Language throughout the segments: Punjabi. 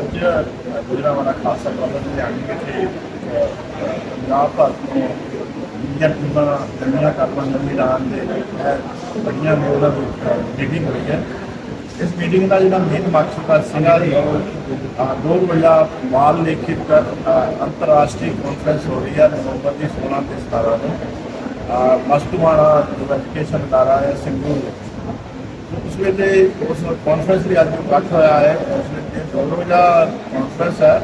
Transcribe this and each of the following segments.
ਅੱਜ ਗੁਜਰਾਵਾਲਾ ਖਾਲਸਾ ਕਾਲਜ ਲੁਧਿਆਣੇ ਵਿਖੇ ਪੰਜਾਬ ਭਰ ਤੋਂ ਇੰਡੀਆ ਟੀਮਾਂ ਦੁਨੀਆ ਕਰਵਾਉਣ ਨਵੀਂ ਦਾਨ ਦੇ ਬੜੀਆਂ ਉਹਨਾਂ ਦੀ ਮੀਟਿੰਗ ਹੋਈ ਹੈ। ਇਸ ਮੀਟਿੰਗ ਦਾ ਜਿਹੜਾ ਮੇਨ ਮਕਸਦ ਸੀਗਾ ਦੋ ਵੱਡਾ ਮਾਲ ਲੇਖਿਤ ਅੰਤਰਰਾਸ਼ਟਰੀ ਕਾਨਫਰੰਸ ਹੋ ਰਹੀ ਹੈ ਨਵੰਬਰ ਦੀ 16 ਤੇ 17 ਨੂੰ। ਅਹ, ਮਸਤੂਆਣਾ ਜੋ ਐਜੂਕੇਸ਼ਨ ਅਦਾਰਾ ਹੈ ਸਿੰਗੂ ਉਸ ਵੇਲੇ ਉਸ ਕਾਨਫਰੰਸ ਲਈ ਅੱਜ ਜੋ ਇਕੱਠ ਹੋਇਆ ਹੈ ਉਸ ਵਿੱਚ ਦੋਨੋਂ ਜਿਹੜਾ ਕਾਨਫਰੰਸ ਹੈ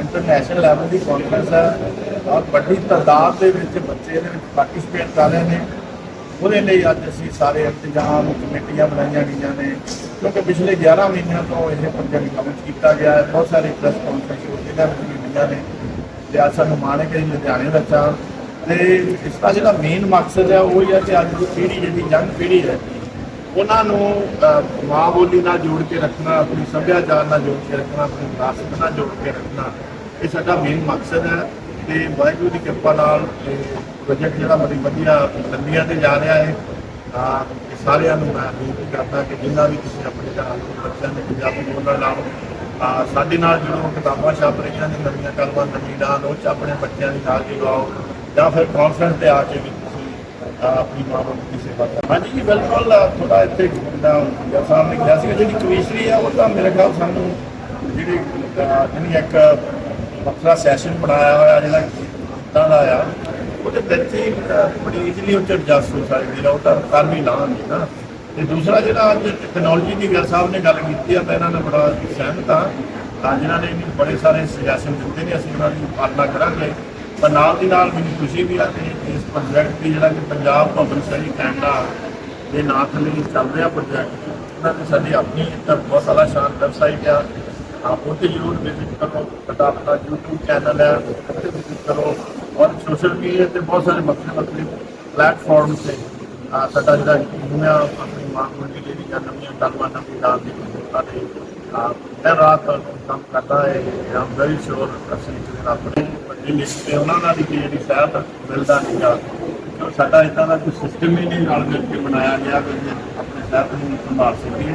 ਇੰਟਰਨੈਸ਼ਨਲ ਲੈਵਲ ਦੀ ਕਾਨਫਰੰਸ ਹੈ ਔਰ ਵੱਡੀ ਤਾਦਾਦ ਦੇ ਵਿੱਚ ਬੱਚੇ ਇਹਦੇ ਵਿੱਚ ਪਾਰਟਿਸਿਪੇਟ ਕਰ ਰਹੇ ਨੇ। ਉਹਦੇ ਲਈ ਅੱਜ ਅਸੀਂ ਸਾਰੇ ਇੰਤਜ਼ਾਮ, ਕਮੇਟੀਆਂ ਬਣਾਈਆਂ ਗਈਆਂ ਨੇ, ਕਿਉਂਕਿ ਪਿਛਲੇ 11 ਮਹੀਨਿਆਂ ਤੋਂ ਇਹ ਪ੍ਰੋਜੈਕਟ ਕੰਮ ਕੀਤਾ ਗਿਆ ਹੈ। ਬਹੁਤ ਸਾਰੇ ਪ੍ਰੈਸ ਕਾਨਫਰੰਸ ਇਹਨਾਂ ਵਿੱਚ ਵੀ ਹੋਈਆਂ ਨੇ। ਤੇ ਅੱਜ ਸਾਨੂੰ ਮਾਣ ਹੈ ਕਿ ਲੁਧਿਆਣੇ ਵਿੱਚ ਹਾਂ ਤੇ ਇਸ ਦਾ ਜਿਹੜਾ ਮੇਨ ਮਕਸਦ ਹੈ, ਉਹ ਹੀ ਹੈ ਕਿ ਅੱਜ ਦੀ ਪੀੜ੍ਹੀ ਜਿਹੜੀ ਯੰਗ ਪੀੜ੍ਹੀ ਹੈ ਉਹਨਾਂ ਨੂੰ ਮਾਂ ਬੋਲੀ ਨਾਲ ਜੋੜ ਕੇ ਰੱਖਣਾ, ਆਪਣੀ ਸੱਭਿਆਚਾਰ ਨਾਲ ਜੋੜ ਕੇ ਰੱਖਣਾ, ਆਪਣੀ ਵਿਰਾਸਤ ਨਾਲ ਜੋੜ ਕੇ ਰੱਖਣਾ, ਇਹ ਸਾਡਾ ਮੇਨ ਮਕਸਦ ਹੈ ਤੇ ਵਾਹਿਗੁਰੂ ਦੀ ਕਿਰਪਾ ਨਾਲ ਇਹ ਪ੍ਰੋਜੈਕਟ ਜਿਹੜਾ ਬੜੀ ਵਧੀਆ ਲੰਬੀਆਂ ਤੇ ਜਾ ਰਿਹਾ ਹੈ। ਤਾਂ ਸਾਰਿਆਂ ਨੂੰ ਮੈਂ ਬੇਨਤੀ ਕਰਦਾ ਕਿ ਜਿੰਨਾ ਵੀ ਤੁਸੀਂ ਆਪਣੇ ਘਰਾਂ ਦੇ ਬੱਚਿਆਂ ਨੂੰ ਪੰਜਾਬੀ ਬੋਲਣ ਲਾਓ ਸਾਡੇ ਨਾਲ ਜਿਹੜੋ ਕਿਤਾਬਾਂ ਛਾਪ ਰਹੀਆਂ ਨੇ, ਨਵੀਆਂ ਕਲਮਾਂ, ਨਵੀਂ ਦਾਨ, ਉਹ 'ਚ ਆਪਣੇ ਬੱਚਿਆਂ ਦੀ ਨਾਲ ਜੁੜਾਓ ਜਾਂ ਫਿਰ ਕਾਨਫਰੰਸ ਤੇ ਆ ਕੇ ਵੀ ਆਪਣੀ ਮਾਂ ਬਾਪ ਦੀ ਸੇਵਾ ਕਰ। ਹਾਂਜੀ ਜੀ, ਬਿਲਕੁਲ ਥੋੜਾ ਇੱਥੇ ਦਾ ਸਾਹਮਣੇ ਗਿਆ ਸੀ ਜਿਹੜੀ ਕਵੀਸ਼ਰੀ ਆ, ਉਹ ਤਾਂ ਮੇਰੇ ਖਿਆਲ ਸਾਨੂੰ ਜਿਹੜੀ ਜਿਹਨੇ ਇੱਕ ਵੱਖਰਾ ਸੈਸ਼ਨ ਬਣਾਇਆ ਹੋਇਆ, ਜਿਹੜਾ ਕੀਤਾ ਦਾ ਆ, ਉਹਦੇ ਵਿੱਚ ਹੀ ਬੜੀ ਈਜ਼ੀਲੀ ਉਹ ਐਡਜਸਟ ਹੋ ਸਕਦੀ ਆ, ਉਹ ਤਾਂ ਕਰ ਵੀ ਲਾਂਗੇ ਨਾ। ਤੇ ਦੂਸਰਾ ਜਿਹੜਾ ਅੱਜ ਟੈਕਨੋਲੋਜੀ ਦੀ ਗੱਲ ਸਾਹਿਬ ਨੇ ਗੱਲ ਕੀਤੀ ਆ, ਤਾਂ ਇਹਨਾਂ ਨਾਲ ਬੜਾ ਸਹਿਮਤ ਆ। ਤਾਂ ਜਿਨ੍ਹਾਂ ਨੇ ਬੜੇ ਸਾਰੇ ਸੁਜੈਸ਼ਨ ਦਿੱਤੇ ਨੇ, ਅਸੀਂ ਉਹਨਾਂ ਦੀ ਪਾਲਣਾ ਕਰਾਂਗੇ। ਪਰ ਨਾਲ ਦੀ ਨਾਲ ਮੈਨੂੰ ਖੁਸ਼ੀ ਵੀ ਆ ਕਿ ਇਸ ਪ੍ਰੋਜੈਕਟ ਦੀ ਜਿਹੜਾ ਕਿ ਪੰਜਾਬ ਪਬਲਿਕ ਸਟੱਡੀ ਕੈਨੇਡਾ ਦੇ ਨਾਂ ਥੱਲੇ ਚੱਲ ਰਿਹਾ ਪ੍ਰੋਜੈਕਟ ਉਹਨਾਂ ਦੀ ਸਾਡੀ ਆਪਣੀ ਇੱਕ ਬਹੁਤ ਸਾਰਾ ਸ਼ਾਨ ਵੈਬਸਾਈਟ ਆ। ਆਪ ਉੱਥੇ ਜ਼ਰੂਰ ਵਿਜ਼ਿਟ ਕਰੋ, ਸਾਡਾ ਆਪਣਾ YouTube ਚੈਨਲ ਹੈ, ਉੱਥੇ ਵਿਜ਼ਿਟ ਕਰੋ। ਔਰ ਸੋਸ਼ਲ ਮੀਡੀਆ ਤੇ ਬਹੁਤ ਸਾਰੇ ਵੱਖਰੇ ਵੱਖਰੇ ਪਲੇਟਫਾਰਮ ਤੇ, ਆ ਸਾਡਾ ਜਿਹੜਾ ਟੀਮ ਆ ਆਪਣੀ ਮਾਂ ਬੋਲੀ ਦੇ ਵੀ ਨਵੀਆਂ ਗੱਲਾਂ ਨਵੀਂ ਦਾਨ ਦੀ ਲੋਕਾਂ ਦੇ ਆ ਦਿਨ ਰਾਤ ਕੰਮ ਕਰਦਾ ਹੈ ਆਮ ਵੈਰੀ ਸ਼ੋਰ ਅਸੀਂ ਜਿਹੜੇ ਆਪਣੇ ਵੱਡੇ ਲਿਸਟ ਉਹਨਾਂ ਨਾਲ ਵੀ ਜਿਹੜੀ ਸਹਿਤ ਮਿਲਦਾ ਨਹੀਂਗਾ ਕਿਉਂ ਸਾਡਾ ਇਦਾਂ ਦਾ ਕੋਈ ਸਿਸਟਮ ਹੀ ਨਹੀਂ ਨਾਲ ਮਿਲ ਕੇ ਬਣਾਇਆ ਗਿਆ ਕਿ ਆਪਣੇ ਸਹਿਤ ਨੂੰ ਸੰਭਾਲ ਸਕੀਏ।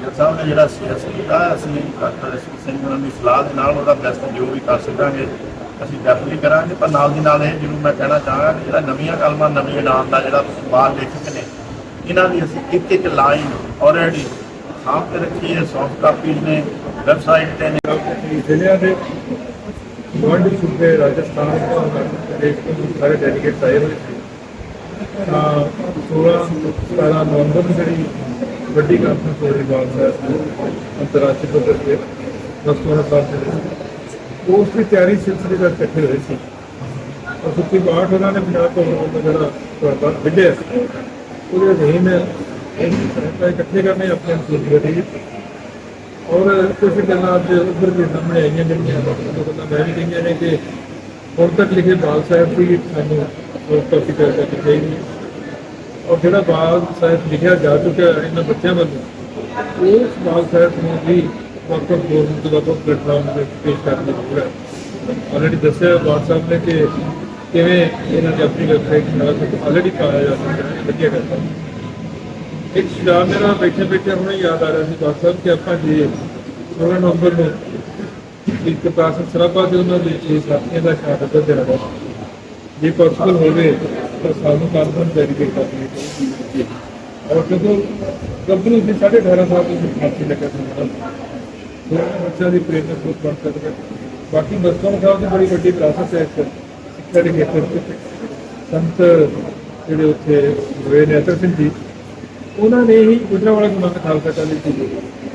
ਜਦ ਸਾਹਿਬ ਨੇ ਜਿਹੜਾ ਸੀਐਸ ਕੀਤਾ, ਅਸੀਂ ਡਾਕਟਰ ਰਸ਼ੀ ਸਿੰਘ ਉਹਨਾਂ ਦੀ ਸਲਾਹ ਦੇ ਨਾਲ ਉਹਦਾ ਬੈਸਟ ਜੋ ਵੀ ਕਰ ਸਕਾਂਗੇ, ਅਸੀਂ ਡੈਫੀਨਿਟਲੀ ਕਰਾਂਗੇ। ਪਰ ਨਾਲ ਦੀ ਨਾਲ ਇਹ ਜ਼ਰੂਰ ਮੈਂ ਕਹਿਣਾ ਚਾਹਾਂਗਾ ਕਿ ਜਿਹੜਾ ਨਵੀਆਂ ਕਲਮਾਂ, ਨਵੀਂ ਇਨਾਮ ਦਾ ਜਿਹੜਾ ਬਾਹਰ ਲੇਖਕ ਨੇ, ਇਹਨਾਂ ਦੀ ਅਸੀਂ ਇੱਕ ਇੱਕ ਲਾਈਨ ਆਲਰੇਡੀ ਸਾਂਭ ਕੇ ਰੱਖੀ ਹੈ। ਸੌਫਟ ਕਾਪੀਜ਼ ਨੇ ਵੈਬਸਾਈਟ ਤੇ ਨੇ। ਜ਼ਿਲ੍ਹਿਆਂ ਦੇ ਗਵਾਂਢੀ ਸੂਬੇ ਰਾਜਸਥਾਨ ਦੇ ਸਾਰੇ ਡੈਲੀਗੇਟਸ ਆਏ ਹੋਏ ਸੀ। ਤਾਂ 16 17 ਨਵੰਬਰ ਨੂੰ ਜਿਹੜੀ ਵੱਡੀ ਕਾਨਫਰੰਸ ਹੋ ਰਹੀ ਬਾਲ ਸਾਹਿਬ ਅੰਤਰਰਾਸ਼ਟਰੀ ਪੱਧਰ ਤੇ ਦਸਤੂਰ ਸਾਹਿਬ ਦੇ ਉਸ ਦੀ ਤਿਆਰੀ ਸਿਲਸਿਲੇ ਦਾ ਇਕੱਠੇ ਹੋਏ ਸੀ। ਔਰ ਸੁੱਤੀ ਬਾਠ ਉਹਨਾਂ ਨੇ ਪੰਜਾਬ ਤੋਂ ਦਾ ਜਿਹੜਾ ਤੁਹਾਡਾ ਵਿੱਢਿਆ ਸੀ, ਉਹਦੇ ਅਧੀਨ ਇਹ ਇਕੱਠੇ ਕਰਨੇ ਆਪਣੇ ਸੂਬੇ ਦੀ ਔਰ ਕੁਝ ਗੱਲਾਂ ਅੱਜ ਉੱਧਰ ਵੀ ਸਾਹਮਣੇ ਆਈਆਂ ਜਿਹੜੀਆਂ ਉਹ ਗੱਲਾਂ ਮੈਂ ਵੀ ਕਹੀਆਂ ਨੇ ਕਿ ਹੁਣ ਤੱਕ ਲਿਖੇ ਬਾਲ ਸਾਹਿਬ ਦੀ ਸਾਨੂੰ ਉਹ ਕਾਪੀ ਕਰਕੇ ਚਾਹੀਦੀ ਹੈ ਔਰ ਜਿਹੜਾ ਬਾਲ ਸਾਹਿਬ ਲਿਖਿਆ ਜਾ ਚੁੱਕਿਆ ਇਹਨਾਂ ਬੱਚਿਆਂ ਵੱਲੋਂ, ਉਸ ਬਾਲ ਸਾਹਿਬ ਨੂੰ ਵੀ ਵਕਤ ਗੌਰਮੈਂਟ ਦੇ ਵੱਲੋਂ ਪਲੇਟਫਾਰਮ ਤੇ ਪੇਸ਼ ਕਰਨ ਦੀ ਲੋੜ ਹੈ। ਆਲਰੇਡੀ ਦੱਸਿਆ ਬਾਲ ਸਾਹਿਬ ਨੇ ਕਿ ਕਿਵੇਂ ਇਹਨਾਂ ਦੀ ਆਪਣੀ ਵੈਬਸਾਈਟ ਨਾਲ ਆਲਰੇਡੀ ਪਾਇਆ ਜਾ ਸਕਦਾ ਹੈ ਵਧੀਆ ਗੱਲ ਹੈ। ਇੱਕ ਸ਼ਰਾਬ ਮੇਰਾ ਬੈਠੇ ਬੈਠੇ ਹੁਣੇ ਯਾਦ ਆ ਰਿਹਾ ਸੀ ਡਾਕਟਰ ਸਾਹਿਬ ਕਿ ਆਪਾਂ ਜੇ 16 ਨਵੰਬਰ ਨੂੰ ਇੱਕ ਪਾਸਨ ਸਰਾਬਾ ਦੇ ਉਹਨਾਂ ਦੇ ਛੇ ਸਾਥੀਆਂ ਦਾ ਸ਼ਹਾਦਤ ਦਾ ਦਿਨ ਹੈ। ਜੇ ਪੋਸੀਬਲ ਹੋਵੇ ਤਾਂ ਸਾਨੂੰ ਕਾਨਫਰੰਸ ਡੈਡੀਕੇਟ ਕਰਨੀ ਚਾਹੀਦੀ ਹੈ ਔਰ ਜਦੋਂ ਗੱਭਰੂ ਦੀ 18.5 ਸਾਲ ਦੀ ਸਿੱਖਾਂਸੀ ਲੱਗਾ ਸੀ। ਉਹਨਾਂ ਬੱਚਿਆਂ ਦੀ ਪ੍ਰੇਰਨਾ ਸਰੋਤ ਬਣ ਸਕਦਾ ਬਾਕੀ ਬਸਤੋਂ ਸਾਹਿਬ ਦੀ ਬੜੀ ਵੱਡੀ ਵਿਰਾਸਤ ਹੈ ਇੱਕ ਸਿੱਖਿਆ ਦੇ ਖੇਤਰ ਵਿੱਚ। ਸੰਤ ਜਿਹੜੇ ਉੱਥੇ ਹੋਏ ਨੇ ਅਤਰ ਸਿੰਘ ਜੀ ਉਹਨਾਂ ਨੇ ਹੀ ਗੁਜਰਾਵਾਲਾ ਗੁਰਮਤਿ ਖਾਲਸਾ ਕਾਲਜ ਦੀ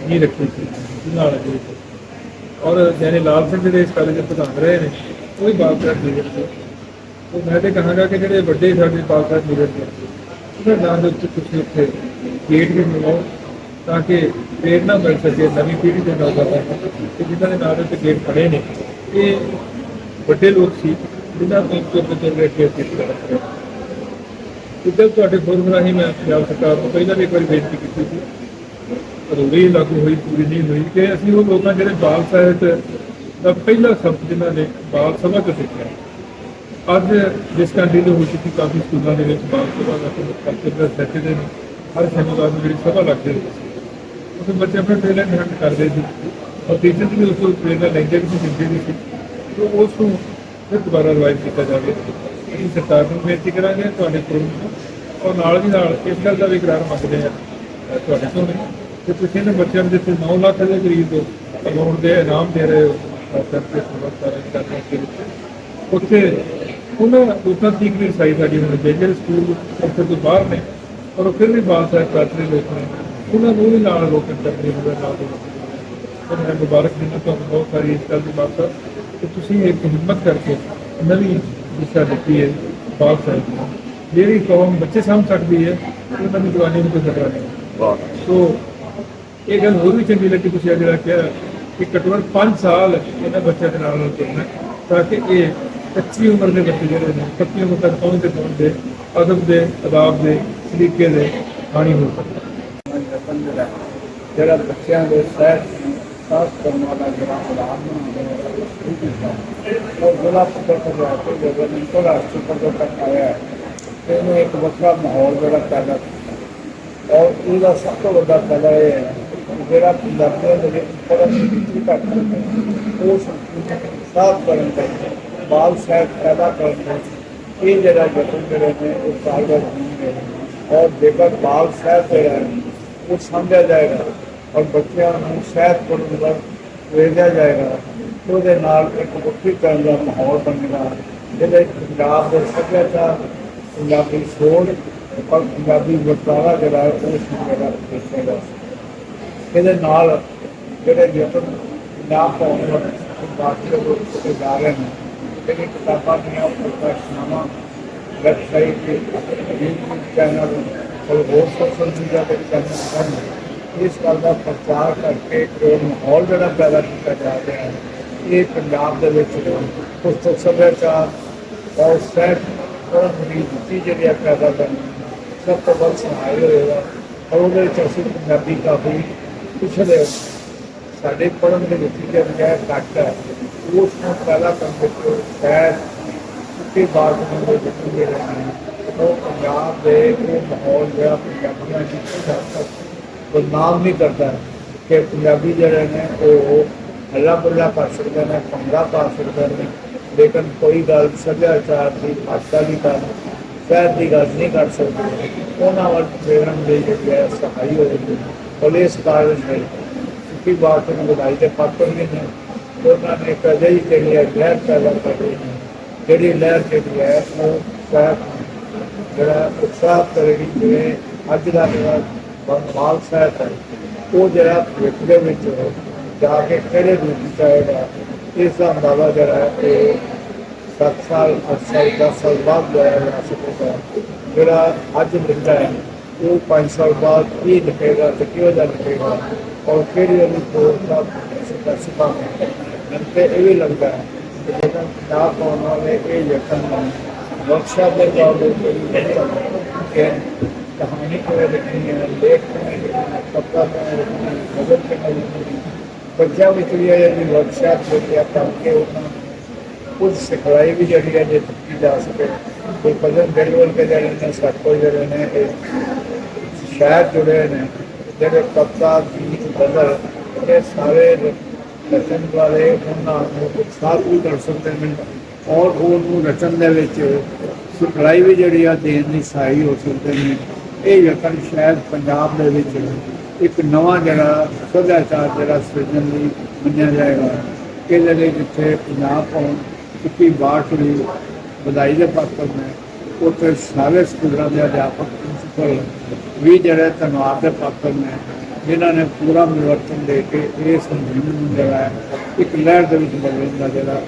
ਨੀਂਹ ਰੱਖੀ ਸੀ ਨਾਲ ਦੇ ਵਿੱਚ ਔਰ ਜਾਨੇ ਲਾਲ ਸਿੰਘ ਜਿਹੜੇ ਇਸ ਕਾਲਜ ਦੇ ਪ੍ਰਧਾਨ ਰਹੇ ਨੇ, ਉਹ ਵੀ ਬਾਲ ਸਾਹਿਬ ਲੀਡਰ ਸੀ ਉਹ ਮੈਂ ਤੇ ਕਹਾਂਗਾ ਕਿ ਜਿਹੜੇ ਵੱਡੇ ਸਾਡੇ ਬਾਲ ਸਾਹਿਬ ਲੀਡਰ ਨੇ, ਉਹਨਾਂ ਨਾਮ ਦੇ ਉੱਤੇ ਤੁਸੀਂ ਉੱਥੇ ਗੇਟ ਵੀ ਬਣਾਓ ਤਾਂ ਕਿ ਪ੍ਰੇਰਨਾ ਮਿਲ ਸਕੇ ਨਵੀਂ ਪੀੜ੍ਹੀ ਦੇ ਨੌਜਵਾਨਾਂ ਨੂੰ। ਕਿ ਜਿਨ੍ਹਾਂ ਦੇ ਨਾਂ ਦੇ ਉੱਤੇ ਗੇਟ ਖੜੇ ਨੇ, ਇਹ ਵੱਡੇ ਲੋਕ ਸੀ, ਜਿਨ੍ਹਾਂ ਤੋਂ ਇੱਕ ਤੋਂ ਚੱਲ ਰਹੇ ਕਿ ਅਸੀਂ ਇੱਧਰ ਤੁਹਾਡੇ ਫੋਰਮ ਰਾਹੀਂ ਮੈਂ ਪੰਜਾਬ ਸਰਕਾਰ ਨੂੰ ਪਹਿਲਾਂ ਵੀ ਇੱਕ ਵਾਰੀ ਬੇਨਤੀ ਕੀਤੀ ਸੀ। ਅਧੂਰੀ ਲਾਗੂ ਹੋਈ, ਪੂਰੀ ਨਹੀਂ ਹੋਈ ਕਿ ਅਸੀਂ ਉਹ ਲੋਕਾਂ ਜਿਹੜੇ ਬਾਲ ਸਾਹਿਤ ਦਾ ਪਹਿਲਾ ਸ਼ਬਦ ਜਿਨ੍ਹਾਂ ਨੇ ਬਾਲ ਸਭਾ ਤੋਂ ਸਿੱਖਿਆ। ਅੱਜ ਜਿਸ ਕੰਟੀਨਿਊ ਦੇ ਹੋ ਚੁੱਕੀ ਕਾਫੀ ਸਕੂਲਾਂ ਦੇ ਵਿੱਚ ਬਾਲ ਸਭਾ ਦਾ ਕਲਚਰ ਦਾ ਸੈਟ ਨੇ, ਹਰ ਸ਼ਨੀਵਾਰ ਨੂੰ ਜਿਹੜੀ ਸਭਾ ਲੱਗਦੀ ਹੁੰਦੀ ਸੀ ਉੱਥੇ ਬੱਚੇ ਆਪਣੇ ਟੈਲੈਂਟ ਹੰਟ ਕਰਦੇ ਸੀ ਔਰ ਟੀਚਰ ਵੀ ਉਸ ਤੋਂ ਪ੍ਰੇਰਨਾ ਲੈਂਦੇ ਵੀ ਸੀ, ਦਿੰਦੇ ਵੀ ਸੀ। ਤੇ ਉਸ ਨੂੰ ਫਿਰ ਦੁਬਾਰਾ ਰਿਵਾਈਵ ਕੀਤਾ ਜਾਵੇ। ਅਸੀਂ ਸਰਕਾਰ ਨੂੰ ਬੇਨਤੀ ਕਰਾਂਗੇ ਤੁਹਾਡੇ ਕੋਲ ਔਰ ਨਾਲ ਦੀ ਨਾਲ ਇਸ ਗੱਲ ਦਾ ਵੀ ਇਕਰਾਰ ਮੰਗਦੇ ਆ ਤੁਹਾਡੇ ਤੋਂ ਵੀ। ਕਿ ਤੁਸੀਂ ਇਹਨਾਂ ਬੱਚਿਆਂ ਨੂੰ ਜਿੱਥੇ 9 ਲੱਖ ਦੇ ਕਰੀਬ ਅਮਾਉਂਟ ਦੇ, ਇਨਾਮ ਦੇ ਰਹੇ ਹੋ ਸਰਕਾਰ ਦੇ ਸਰਕਾਰ ਦੇ ਉੱਥੇ ਉਹਨਾਂ ਉਤਾਂ ਤੀਕ ਦੀ ਸਾਈ ਸਾਡੀ ਹੋਣੀ ਚਾਹੀਦੀ ਜਿਹੜੇ ਸਕੂਲ ਉੱਥੇ ਤੋਂ ਬਾਹਰ ਨੇ ਔਰ ਫਿਰ ਵੀ ਬਾਲ ਸਾਹਿਬ ਕਰਦੇ ਲੋਕ ਨੇ, ਉਹਨਾਂ ਨੂੰ ਵੀ ਨਾਲ ਰੋਕਣ ਕਰਨੀ ਹੋਵੇ ਨਾਲ ਦੇ ਤੇ ਮੈਂ ਮੁਬਾਰਕ ਦਿੰਦਾ ਤੁਹਾਨੂੰ ਬਹੁਤ ਸਾਰੀ ਇਸ ਗੱਲ ਦੀ ਬਾਤ ਹੈ ਕਿ ਤੁਸੀਂ ਇੱਕ ਹਿੰਮਤ ਕਰਕੇ ਨਵੀਂ ਦਿਸ਼ਾ ਦਿੱਤੀ ਹੈ ਬਾਲ ਸਾਹਿਬ ਨੂੰ ਜਿਹੜੀ ਕੌਮ ਬੱਚੇ ਸਮਝ ਸਕਦੀ ਹੈ ਉਹਨਾਂ ਦੀ ਜਵਾਨੀ ਨੂੰ ਕੋਈ ਖਤਰਾ ਨਹੀਂ। ਵਾਹ। ਸੋ ਇਹ ਗੱਲ ਹੋਰ ਵੀ ਚੰਗੀ ਲੱਗੀ ਤੁਸੀਂ ਅੱਜ ਜਿਹੜਾ ਕਿਹਾ ਕਿ ਘੱਟੋ ਘੱਟ 5 ਸਾਲ ਇਹਨਾਂ ਬੱਚਿਆਂ ਦੇ ਨਾਲ ਨਾਲ ਤੁਰਨਾ ਤਾਂ ਕਿ ਇਹ ਕੱਚੀ ਉਮਰ ਦੇ ਬੱਚੇ ਜਿਹੜੇ ਨੇ ਕੱਚੀ ਉਮਰ ਤੱਕ ਪਹੁੰਚਦੇ ਪਹੁੰਚਦੇ ਅਦਬ ਦੇ ਅਦਾਬ ਦੇ ਸਲੀਕੇ ਦੇ ਹਾਣੀ ਹੋ ਸਕਦਾ ਜਿਹੜਾ ਜਿਹੜਾ ਬੱਚਿਆਂ ਦੇ ਸਹਿਤ ਸਾਥ ਕਰਨ ਵਾਲਾ ਜਿਹੜਾ ਪ੍ਰੋਗਰਾਮ ਬਣਾਉਂਦੇ ਉਹ ਜ਼ਿਲ੍ਹਾ ਪੱਧਰ ਤੇ ਜਾ ਕੇ ਜਦੋਂ ਅੰਤਰਰਾਸ਼ਟਰੀ ਪੱਧਰ ਤੱਕ ਆਇਆ ਹੈ ਤੇ ਇਹਨੂੰ ਇੱਕ ਵੱਖਰਾ ਮਾਹੌਲ ਜਿਹੜਾ ਪੈਦਾ ਕੀਤਾ। ਔਰ ਇਹਦਾ ਸਭ ਤੋਂ ਵੱਡਾ ਫਾਇਦਾ ਇਹ ਹੈ ਕਿ ਜਿਹੜਾ ਪੰਜਾਬੀਆਂ ਦੇ ਵਿੱਚ ਪੜ੍ਹਨ ਦੀ ਰੁਚੀ ਘੱਟ ਹੈ ਉਸ ਸਾਫ਼ ਕਰਨ ਦਾ ਬਾਲ ਸਾਹਿਤ ਪੈਦਾ ਕਰਨ ਦਾ ਇਹ ਜਿਹੜਾ ਯਤਨ ਜਿਹੜੇ ਨੇ ਉਹ ਕਾਰਗਰ ਹੋਣਗੇ ਔਰ ਜੇਕਰ ਬਾਲ ਸਾਹਿਤ ਜਿਹੜਾ ਹੈ ਉਹ ਸਮਝਿਆ ਜਾਏਗਾ ਔਰ ਬੱਚਿਆਂ ਨੂੰ ਸਹਿਦ ਪੜ੍ਹਨ ਦਾ ਪ੍ਰੇਰਿਆ ਜਾਏਗਾ। ਉਹਦੇ ਨਾਲ ਇੱਕ ਵੱਖਰੀਕਰਨ ਦਾ ਮਾਹੌਲ ਬਣੇਗਾ। ਜਿਹਦੇ ਪੰਜਾਬ ਦੇ ਸੱਭਿਆਚਾਰ, ਪੰਜਾਬੀ ਸੋਚ ਔਰ ਪੰਜਾਬੀ ਵਰਤਾਰਾ ਜਿਹੜਾ ਹੈ, ਉਹ ਸਮਝੇਗਾ ਦੇਖੇਗਾ ਇਹਦੇ ਨਾਲ ਜਿਹੜੇ ਯਤਨ ਨਾ ਪਾਉਣ ਵਾਲੇ ਬਾਕੀ ਦੇ ਲੋਕ ਤੇ ਜਾ ਰਹੇ ਨੇ ਜਿਹੜੀ ਕਿਤਾਬਾਂ ਦੀਆਂ ਪ੍ਰਕਾਸ਼ਨਾਵਾਂ ਵੈਬਸਾਈਟ ਤੇ YouTube ਚੈਨਲ ਹੋਰ ਸੋਸ਼ਲ ਮੀਡੀਆ ਤੇ ਚੈਨਲ ਹਨ ਇਸ ਗੱਲ ਦਾ ਪ੍ਰਚਾਰ ਕਰਕੇ ਇੱਕ ਮਾਹੌਲ ਜਿਹੜਾ ਪੈਦਾ ਕੀਤਾ ਜਾ ਰਿਹਾ ਹੈ, ਇਹ ਪੰਜਾਬ ਦੇ ਵਿੱਚ ਪੁਸਤਕ ਸੱਭਿਆਚਾਰ ਔਰ ਸਹਿਤ ਔਰ ਮਰੀਜ਼ੀ ਜਿਹੜੀ ਹੈ ਪੈਦਾ ਕਰਨੀ, ਸਭ ਤੋਂ ਵੱਧ ਸਹਾਈ ਹੋਏਗਾ ਔਰ ਉਹਦੇ ਵਿੱਚ ਅਸੀਂ ਪੰਜਾਬੀ ਕਾਫੀ ਪਿਛਲੇ ਹੋ ਸਾਡੇ ਪੜ੍ਹਨ ਦੇ ਵਿੱਚ ਜੇ ਬਜਾਏ ਘੱਟ ਹੈ, ਉਸ ਨੂੰ ਪੈਦਾ ਕਰਨ ਵਿੱਚ ਸ਼ਾਇਦ ਕਿ ਬਾਤ ਦੇ ਵਿੱਚ ਜਿਹੜੇ ਨੇ ਉਹ ਪੰਜਾਬ ਦੇ ਉਹ ਮਾਹੌਲ ਜਿਹੜਾ ਪੰਜਾਬੀਆਂ ਦੀ ਕਿਸੇ ਤੱਕ ਬਦਨਾਮ ਨਹੀਂ ਕਰਦਾ ਕਿ ਪੰਜਾਬੀ ਜਿਹੜੇ ਨੇ ਉਹ ਹੱਲਾ ਬੱਲਾ ਕਰ ਸਕਦੇ ਨੇ, ਭੰਗੜਾ ਪਾ ਸਕਦੇ ਨੇ। ਲੇਕਿਨ ਕੋਈ ਗੱਲ ਸੱਭਿਆਚਾਰ ਦੀ, ਭਾਸ਼ਾ ਦੀ ਗੱਲ, ਸ਼ਹਿਰ ਦੀ ਗੱਲ ਨਹੀਂ ਕਰ ਸਕਦੇ। ਉਹਨਾਂ ਵੱਲ ਪ੍ਰੇਰਣ ਦੇ ਜਿਹੜੀ ਹੈ ਸਹਾਈ ਹੋਏਗੀ ਔਰ ਇਸ ਕਾਰਜ ਹੈ ਕਿ ਬਾਤ ਨੂੰ ਵਧਾਈ ਤੇ ਪਾਤਰ ਵੀ ਨੇ। ਉਹਨਾਂ ਨੇ ਕਦੇ ਅਜਿਹੀ ਜਿਹੜੀ ਹੈ ਲਹਿਰ ਪੈਦਾ ਕਰੀ ਜਿਹੜੀ ਲਹਿਰ ਜਿਹੜੀ ਹੈ ਉਹ ਸ਼ਾਇਦ ਜਿਹੜਾ ਉਤਸ਼ਾਹ ਕਰੇਗੀ, ਜਿਵੇਂ ਅੱਜ ਦਾ ਜਿਹੜਾ ਬੰਗਾਲ ਸਾਹਿਤ ਹੈ। ਉਹ ਜਿਹੜਾ ਭਵਿੱਖ ਦੇ ਵਿੱਚ ਜਾ ਕੇ ਕਿਹੜੇ ਰੂਪ ਵਿੱਚ ਆਏਗਾ ਇਸ ਦਾ ਅੰਦਾਜ਼ਾ ਜਿਹੜਾ ਹੈ ਉਹ ਸੱਤ ਸਾਲ, ਅੱਠ ਸਾਲ, ਦਸ ਸਾਲ ਬਾਅਦ ਲਾਇਆ ਜਾ ਸਕੇਗਾ ਜਿਹੜਾ ਅੱਜ ਲਿਖਦਾ ਹੈ, ਉਹ ਪੰਜ ਸਾਲ ਬਾਅਦ ਕੀ ਲਿਖੇਗਾ ਤੇ ਕਿਹੋ ਜਿਹਾ ਲਿਖੇਗਾ ਔਰ ਕਿਹੜੀ ਉਹਦੀ ਕੋਰ ਦਾ ਸਿੱਧਾ ਸਿੱਧਾ ਮੈਨੂੰ ਤੇ ਇਹ ਵੀ ਲੱਗਦਾ ਹੈ ਕਿ ਜਿਹੜਾ ਕਿਤਾਬ ਪਾਉਣ ਵਾਲੇ ਇਹ ਯਤਨ ਹਨ ਵਰਕਸ਼ਾਪ ਦੇ ਤੌਰ ਤੇ ਕਿ ਕਹਾਣੀ ਕਿਵੇਂ ਲਿਖਣੀ ਹੈ, ਲੇਖ ਕਿਵੇਂ ਲਿਖਣਾ ਹੈ ਕਪੜਾ ਕਿਵੇਂ ਲਿਖਣਾ ਹੈ ਨਜ਼ਰ ਕਿਵੇਂ ਬੱਚਿਆਂ ਵਿੱਚ ਵੀ ਇਹ ਜਿਹੜੀ ਵਰਕਸ਼ਾਪ ਦੇ ਕੇ ਆਪਾਂ ਕਿ ਉਹਨਾਂ ਕੁਝ ਸਿਖਲਾਈ ਵੀ ਜਿਹੜੀ ਹੈ ਜੇ ਦਿੱਤੀ ਜਾ ਸਕੇ। ਕੋਈ ਭਜਨ ਬਿਲਵਲ ਕੇ ਜਿਹੜੇ ਨੇ, ਸਾਡੇ ਕੋਲ ਜਿਹੜੇ ਨੇ, ਇਹ ਸ਼ਾਇਦ ਜੁੜੇ ਨੇ, ਜਿਹੜੇ ਕਪਤਾ ਦੀ ਬਦਲ ਇਹ ਸਾਰੇ ਰਚਨ ਵਾਲੇ ਉਹਨਾਂ ਨੂੰ ਉਤਸ਼ਾਹ ਵੀ ਕਰ ਸਕਦੇ ਨੇ। ਔਰ ਉਹਨੂੰ ਰਚਨ ਦੇ ਵਿੱਚ ਸਿਖਲਾਈ ਵੀ ਜਿਹੜੀ ਆ, ਦੇਣ ਦੀ ਸਹਾਈ ਹੋ ਸਕਦੇ ਨੇ। ਇਹ ਯਤਨ ਸ਼ਾਇਦ ਪੰਜਾਬ ਦੇ ਵਿੱਚ ਇੱਕ ਨਵਾਂ ਜਿਹੜਾ ਸੱਭਿਆਚਾਰ ਜਿਹੜਾ ਸਿਰਜਣ ਲਈ ਮੰਨਿਆ ਜਾਏਗਾ। ਇਹਦੇ ਲਈ ਜਿੱਥੇ ਪੰਜਾਬ ਤੋਂ ਇੱਕੀ ਬਾਠੜੀ ਵਧਾਈ ਦੇ ਪਾਤਰ ਨੇ, ਉੱਥੇ ਸਾਰੇ ਸਕੂਲਾਂ ਦੇ ਅਧਿਆਪਕ ਪ੍ਰਿੰਸੀਪਲ ਵੀ ਜਿਹੜੇ ਧੰਨਵਾਦ ਦੇ ਪਾਤਰ ਨੇ, ਜਿਨ੍ਹਾਂ ਨੇ ਪੂਰਾ ਮਿਲਵਰਤਨ ਦੇ ਕੇ ਇਸ ਮੁਹਿੰਮ ਨੂੰ ਜਿਹੜਾ ਹੈ, ਇੱਕ ਲਹਿਰ ਦੇ ਵਿੱਚ ਬਦਲਣ ਦਾ ਜਿਹੜਾ